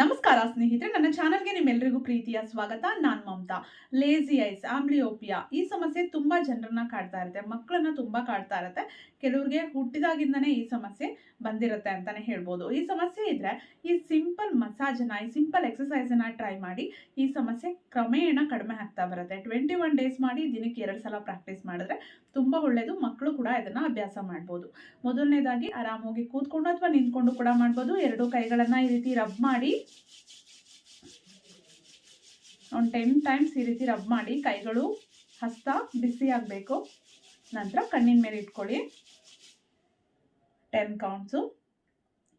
ನಮಸ್ಕಾರ ಸ್ನೇಹಿತರೆ, ನನ್ನ ಚಾನಲ್ಗೆ ನಿಮ್ಮೆಲ್ಲರಿಗೂ ಪ್ರೀತಿಯ ಸ್ವಾಗತ. ನಾನು ಮಮತಾ. ಲೇಜಿ ಐಸ್ ಆಂಬ್ಲಿಯೋಪಿಯಾ ಈ ಸಮಸ್ಯೆ ತುಂಬಾ ಜನರನ್ನ ಕಾಡ್ತಾ ಇರುತ್ತೆ ಮಕ್ಕಳನ್ನ ತುಂಬಾ ಕಾಡ್ತಾ ಇರುತ್ತೆ. ಕೆಲವ್ರಿಗೆ ಹುಟ್ಟಿದಾಗಿಂದನೇ ಈ ಸಮಸ್ಯೆ ಬಂದಿರುತ್ತೆ ಅಂತಾನೆ ಹೇಳ್ಬೋದು. ಈ ಸಮಸ್ಯೆ ಇದ್ರೆ ಈ ಸಿಂಪಲ್ ಮಸಾಜನ್ನ ಈ ಸಿಂಪಲ್ ಎಕ್ಸಸೈಸ್ ಅನ್ನ ಟ್ರೈ ಮಾಡಿ ಈ ಸಮಸ್ಯೆ ಕ್ರಮೇಣ ಕಡಿಮೆ ಆಗ್ತಾ ಬರುತ್ತೆ. ಟ್ವೆಂಟಿ ಒನ್ ಡೇಸ್ ಮಾಡಿ ದಿನಕ್ಕೆ ಎರಡು ಸಲ ಪ್ರಾಕ್ಟೀಸ್ ಮಾಡಿದ್ರೆ ತುಂಬಾ ಒಳ್ಳೇದು. ಮಕ್ಕಳು ಕೂಡ ಇದನ್ನ ಅಭ್ಯಾಸ ಮಾಡ್ಬೋದು. ಮೊದಲನೇದಾಗಿ ಆರಾಮಾಗಿ ಕೂತ್ಕೊಂಡು ಅಥವಾ ನಿಂತ್ಕೊಂಡು ಕೂಡ ಮಾಡ್ಬೋದು. ಎರಡು ಕೈಗಳನ್ನ ಈ ರೀತಿ ರಬ್ ಮಾಡಿ ಒಂದು ಟೆನ್ ಟೈಮ್ಸ್ ಈ ರೀತಿ ರಬ್ ಮಾಡಿ ಕೈಗಳು ಹಸ್ತ ಬಿಸಿ ಆಗಬೇಕು. ನಂತರ ಕಣ್ಣಿನ ಮೇಲೆ ಇಟ್ಕೊಳ್ಳಿ. Ten counts.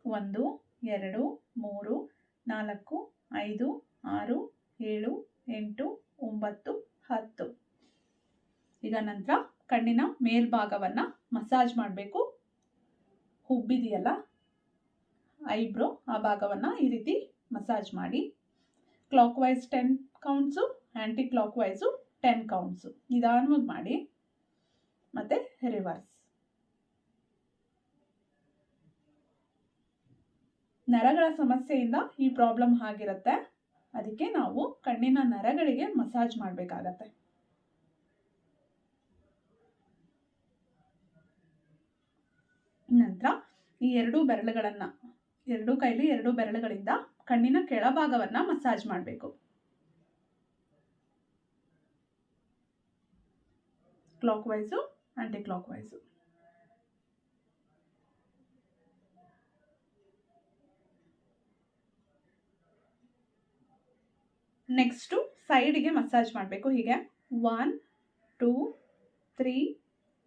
ಒಂದು, ಎರಡು, ಮೂರು, ನಾಲ್ಕು, ಐದು, ಆರು, ಏಳು, ಎಂಟು, ಒಂಬತ್ತು, ಹತ್ತು. ಈಗ ನಂತರ ಕಣ್ಣಿನ ಮೇಲ್ಭಾಗವನ್ನು ಮಸಾಜ್ ಮಾಡಬೇಕು. ಹುಬ್ಬಿದೆಯಲ್ಲ? ಐಬ್ರೋ ಆ ಭಾಗವನ್ನು ಈ ರೀತಿ ಮಸಾಜ್ ಮಾಡಿ. Clockwise ten counts anticlockwise ten counts ನಿಧಾನವಾಗಿ ಮಾಡಿ. ಮತ್ತು ರಿವರ್ಸ್ ನರಗಳ ಸಮಸ್ಯೆಯಿಂದ ಈ ಪ್ರಾಬ್ಲಮ್ ಆಗಿರುತ್ತೆ. ಅದಕ್ಕೆ ನಾವು ಕಣ್ಣಿನ ನರಗಳಿಗೆ ಮಸಾಜ್ ಮಾಡಬೇಕಾಗತ್ತೆ. ನಂತರ ಈ ಎರಡೂ ಬೆರಳುಗಳನ್ನು ಎರಡೂ ಕೈಲಿ ಎರಡು ಬೆರಳುಗಳಿಂದ ಕಣ್ಣಿನ ಕೆಳಭಾಗವನ್ನು ಮಸಾಜ್ ಮಾಡಬೇಕು. Clockwise anticlockwise next ಸೈಡಿಗೆ ಮಸಾಜ್ ಮಾಡಬೇಕು. ಹೀಗೆ one, two, three,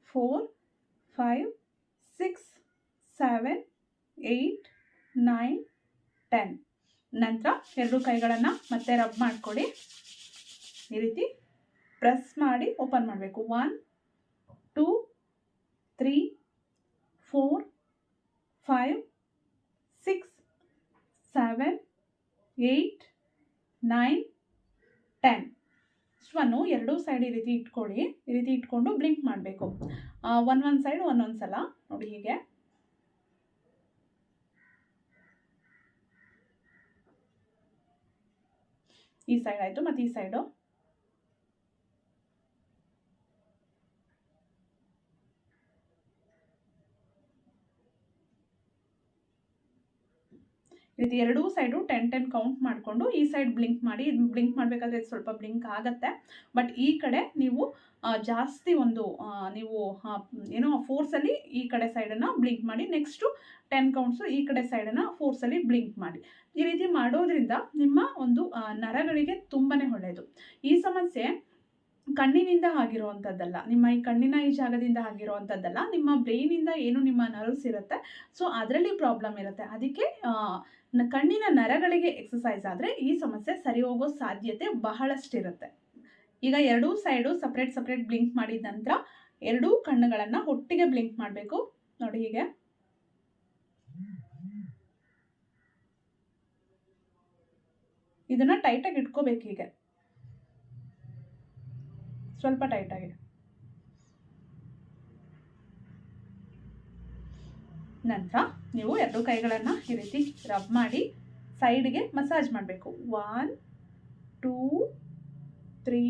four, five, six, seven, eight nine ten ನಂತರ ಎರಡು ಕೈಗಳನ್ನು ಮತ್ತೆ ರಬ್ ಮಾಡಿಕೊಡಿ. ಈ ರೀತಿ ಪ್ರೆಸ್ ಮಾಡಿ ಓಪನ್ ಮಾಡಬೇಕು. One two three four five six seven eight nine ten ಇಷ್ಟವನ್ನು ಎರಡೂ ಸೈಡ್ ಈ ರೀತಿ ಇಟ್ಕೊಳ್ಳಿ ಈ ರೀತಿ ಇಟ್ಕೊಂಡು ಬ್ಲಿಂಕ್ ಮಾಡಬೇಕು. ಒನ್ ಒನ್ ಸೈಡ್ ಒಂದೊಂದು ಸಲ. ನೋಡಿ ಹೀಗೆ. ಈ ಸೈಡ್ ಆಯಿತು ಮತ್ತು ಈ ಸೈಡು ರೀತಿ ಎರಡೂ ಸೈಡು ಟೆನ್ ಟೆನ್ ಕೌಂಟ್ ಮಾಡಿಕೊಂಡು ಈ ಸೈಡ್ ಬ್ಲಿಂಕ್ ಮಾಡಿ ಬ್ಲಿಂಕ್ ಮಾಡಬೇಕಾದ್ರೆ ಸ್ವಲ್ಪ ಬ್ಲಿಂಕ್ ಆಗುತ್ತೆ. ಬಟ್ ಈ ಕಡೆ ನೀವು ಜಾಸ್ತಿ ಒಂದು ನೀವು ಏನೋ ಫೋರ್ಸಲ್ಲಿ ಈ ಕಡೆ ಸೈಡನ್ನು ಬ್ಲಿಂಕ್ ಮಾಡಿ ನೆಕ್ಸ್ಟು ಟೆನ್ ಕೌಂಟ್ಸು ಈ ಕಡೆ ಸೈಡನ್ನು ಫೋರ್ಸಲ್ಲಿ ಬ್ಲಿಂಕ್ ಮಾಡಿ. ಈ ರೀತಿ ಮಾಡೋದ್ರಿಂದ ನಿಮ್ಮ ಒಂದು ನರಗಳಿಗೆ ತುಂಬಾ ಒಳ್ಳೆಯದು ಈ ಸಮಸ್ಯೆ ಕಣ್ಣಿನಿಂದ ಆಗಿರುವಂಥದ್ದಲ್ಲ ನಿಮ್ಮ ಈ ಕಣ್ಣಿನ ಈ ಜಾಗದಿಂದ ಆಗಿರುವಂಥದ್ದಲ್ಲ ನಿಮ್ಮ ಬ್ರೈನಿಂದ ಏನು ನಿಮ್ಮ ನರ್ವ್ಸ್ ಇರುತ್ತೆ, ಸೊ ಅದರಲ್ಲಿ ಪ್ರಾಬ್ಲಮ್ ಇರುತ್ತೆ. ಅದಕ್ಕೆ ಕಣ್ಣಿನ ನರಗಳಿಗೆ ಎಕ್ಸಸೈಸ್ ಆದರೆ ಈ ಸಮಸ್ಯೆ ಸರಿ ಹೋಗೋ ಸಾಧ್ಯತೆ ಬಹಳಷ್ಟಿರುತ್ತೆ. ಈಗ ಎರಡೂ ಸೈಡು ಸಪ್ರೇಟ್ ಸಪ್ರೇಟ್ ಬ್ಲಿಂಕ್ ಮಾಡಿದ ನಂತರ ಎರಡೂ ಕಣ್ಣುಗಳನ್ನು ಒಟ್ಟಿಗೆ ಬ್ಲಿಂಕ್ ಮಾಡಬೇಕು. ನೋಡಿ ಹೀಗೆ. ಇದನ್ನ ಟೈಟಾಗಿ ಇಟ್ಕೋಬೇಕು ಹೀಗೆ. ಸ್ವಲ್ಪ ಟೈಟಾಗಿ ನಂತರ ನೀವು ಎರಡು ಕೈಗಳನ್ನು ಈ ರೀತಿ ರಬ್ ಮಾಡಿ ಸೈಡ್ಗೆ ಮಸಾಜ್ ಮಾಡಬೇಕು. One two three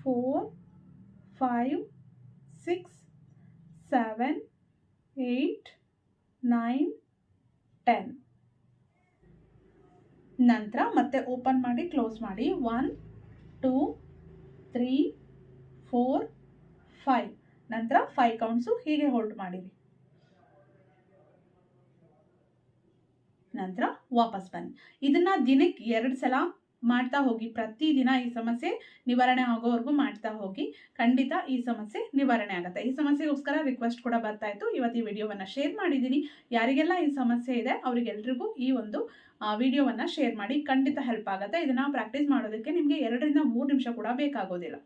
four five six seven eight nine ten ನಂತರ ಮತ್ತೆ ಓಪನ್ ಮಾಡಿ ಕ್ಲೋಸ್ ಮಾಡಿ. One two three four five ನಂತರ ಫೈವ್ ಕೌಂಟ್ಸು ಹೀಗೆ ಹೋಲ್ಡ್ ಮಾಡಿರಿ. ನಂತರ ವಾಪಸ್ ಬನ್ನಿ. ಇದನ್ನ ದಿನಕ್ಕೆ ಎರಡು ಸಲ ಮಾಡ್ತಾ ಹೋಗಿ ಪ್ರತಿದಿನ ಈ ಸಮಸ್ಯೆ ನಿವಾರಣೆ ಆಗೋವರೆಗೂ ಮಾಡ್ತಾ ಹೋಗಿ, ಖಂಡಿತ ಈ ಸಮಸ್ಯೆ ನಿವಾರಣೆ ಆಗುತ್ತೆ. ಈ ಸಮಸ್ಯೆಗೋಸ್ಕರ ರಿಕ್ವೆಸ್ಟ್ ಕೂಡ ಬರ್ತಾ ಇತ್ತು. ಇವತ್ತು ಈ ವಿಡಿಯೋವನ್ನು ಶೇರ್ ಮಾಡಿದ್ದೀನಿ. ಯಾರಿಗೆಲ್ಲ ಈ ಸಮಸ್ಯೆ ಇದೆ, ಅವರಿಗೆಲ್ರಿಗೂ ಈ ಒಂದು ವಿಡಿಯೋವನ್ನು ಶೇರ್ ಮಾಡಿ ಖಂಡಿತ ಹೆಲ್ಪ್ ಆಗುತ್ತೆ. ಇದನ್ನು ಪ್ರಾಕ್ಟೀಸ್ ಮಾಡೋದಕ್ಕೆ ನಿಮಗೆ ಎರಡರಿಂದ ಮೂರು ನಿಮಿಷ ಕೂಡ ಬೇಕಾಗೋದಿಲ್ಲ.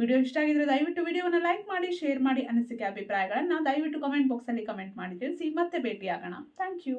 ವಿಡಿಯೋ ಇಷ್ಟ ಆಗಿದ್ರೆ ದಯವಿಟ್ಟು ವಿಡಿಯೋವನ್ನು ಲೈಕ್ ಮಾಡಿ ಶೇರ್ ಮಾಡಿ ಅನಿಸಿಕೆ ಅಭಿಪ್ರಾಯಗಳನ್ನು ದಯವಿಟ್ಟು ಕಮೆಂಟ್ ಬಾಕ್ಸಲ್ಲಿ ಕಮೆಂಟ್ ಮಾಡಿ ತಿಳಿಸಿ ಮತ್ತೆ ಭೇಟಿಯಾಗೋಣ. Thank you